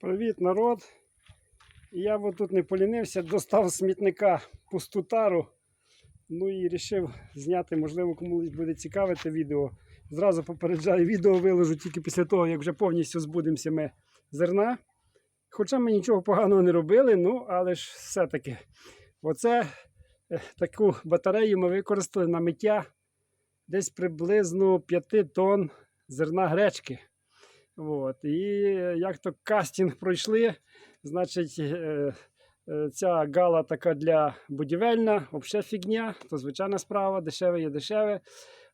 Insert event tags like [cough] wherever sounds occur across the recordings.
Привіт, народ! Я от тут не полінився, достав смітника пусту тару. Ну і вирішив зняти, можливо, комусь буде цікаве це відео. Зразу попереджаю, відео виложу тільки після того, як вже повністю збудемося ми зерна. Хоча ми нічого поганого не робили, ну але ж все-таки. Оце е, таку батарею ми використали на миття десь приблизно 5 тонн зерна гречки. От. І як то кастинг пройшли, значить, е, е, ця гала така для будівельна, взагалі фігня, то звичайна справа, дешеве є дешеве.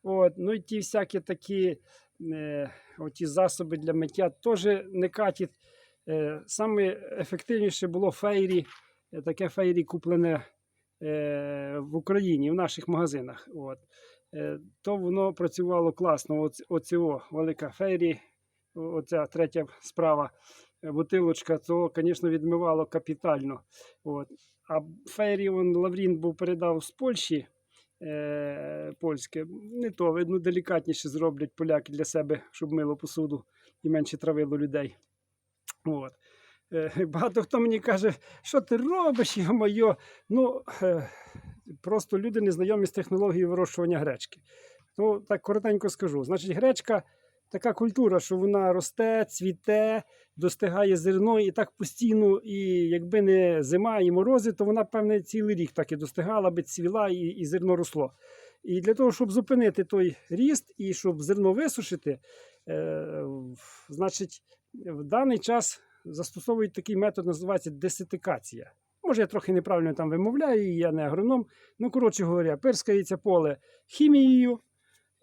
От. Ну і ті всякі такі е, оті засоби для миття теж не катять. Саме ефективніше було фейрі, таке фейрі куплене в Україні, в наших магазинах. От. То воно працювало класно. Оці, оці о, велика фейрі, оця третя справа, е, бутилочка, то, звісно, відмивало капітально. От. А фейрі он, Лаврін був передав з Польщі. Е, польське, не то, видно, делікатніше зроблять поляки для себе, щоб мило посуду і менше травило людей. От. Е, Багато хто мені каже, що ти робиш, йо-моє. Ну, е, просто люди не знайомі з технологією вирощування гречки. Ну, так коротенько скажу. Значить, гречка така культура, що вона росте, цвіте, достигає зерно і так постійно, і якби не зима і морози, то вона, певне, цілий рік так і достигала, би цвіла і, і зерно росло. І для того, щоб зупинити той ріст і щоб зерно висушити, е, значить, в даний час застосовують такий метод, називається десятикація. Може, я трохи неправильно там вимовляю, я не агроном. Ну, коротше говоря, пирскається поле хімією,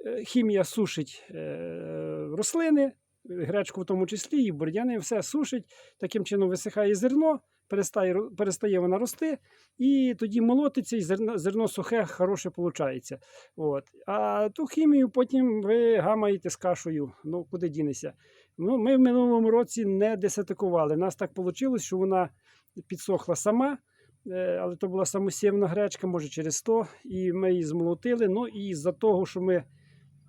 е, хімія сушить е, рослини, гречку в тому числі, і бур'яни, все сушить. Таким чином висихає зерно, перестає, перестає вона рости, і тоді молотиться, і зерно, зерно сухе, хороше виходить. От. А ту хімію потім ви гамаєте з кашею. Ну, куди дінеся? Ну, ми в минулому році не десятикували. Нас так вийшло, що вона підсохла сама, е, але то була самосівна гречка, може через 100, і ми її змолотили. Ну і з-за того, що ми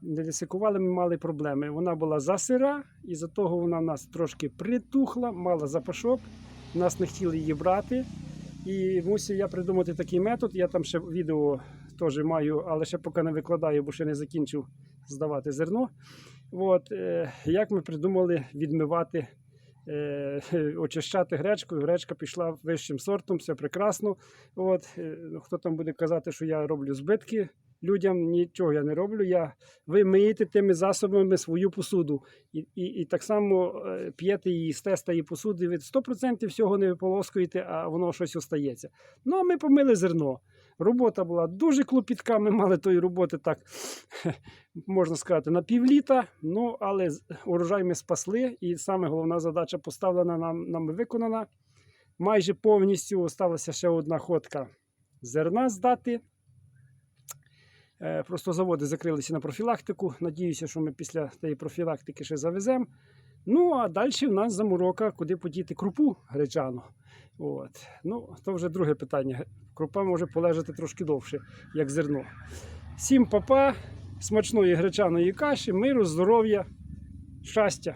десикували, ми мали проблеми. Вона була засира, і за того вона в нас трошки притухла, мала запашок, нас не хотіли її брати. І мусив я придумати такий метод. Я там ще відео теж маю, але ще поки не викладаю, бо ще не закінчив здавати зерно. От, е, як ми придумали відмивати, е, [laughs] очищати гречку. Гречка пішла вищим сортом, все прекрасно. От, е, ну, хто там буде казати, що я роблю збитки людям, нічого я не роблю. Я, ви миєте тими засобами свою посуду. І, і, і так само е, п'єте її з теста і посуди. Ви 100% всього не виполоскуєте, а воно щось остається. Ну, а ми помили зерно. Робота була дуже клопітка. Ми мали тої роботи так, [laughs] можна сказати, на півліта. Ну, але урожай ми спасли, і саме головна задача поставлена нам, нами виконана. Майже повністю осталася ще одна ходка зерна здати. Е, Просто заводи закрилися на профілактику. Надіюся, що ми після тієї профілактики ще завеземо. Ну, а далі в нас заморока, куди подіти крупу гречану. От. Ну, то вже друге питання. Крупа може полежати трошки довше, як зерно. Всім папа, смачної гречаної каші, миру, здоров'я, щастя.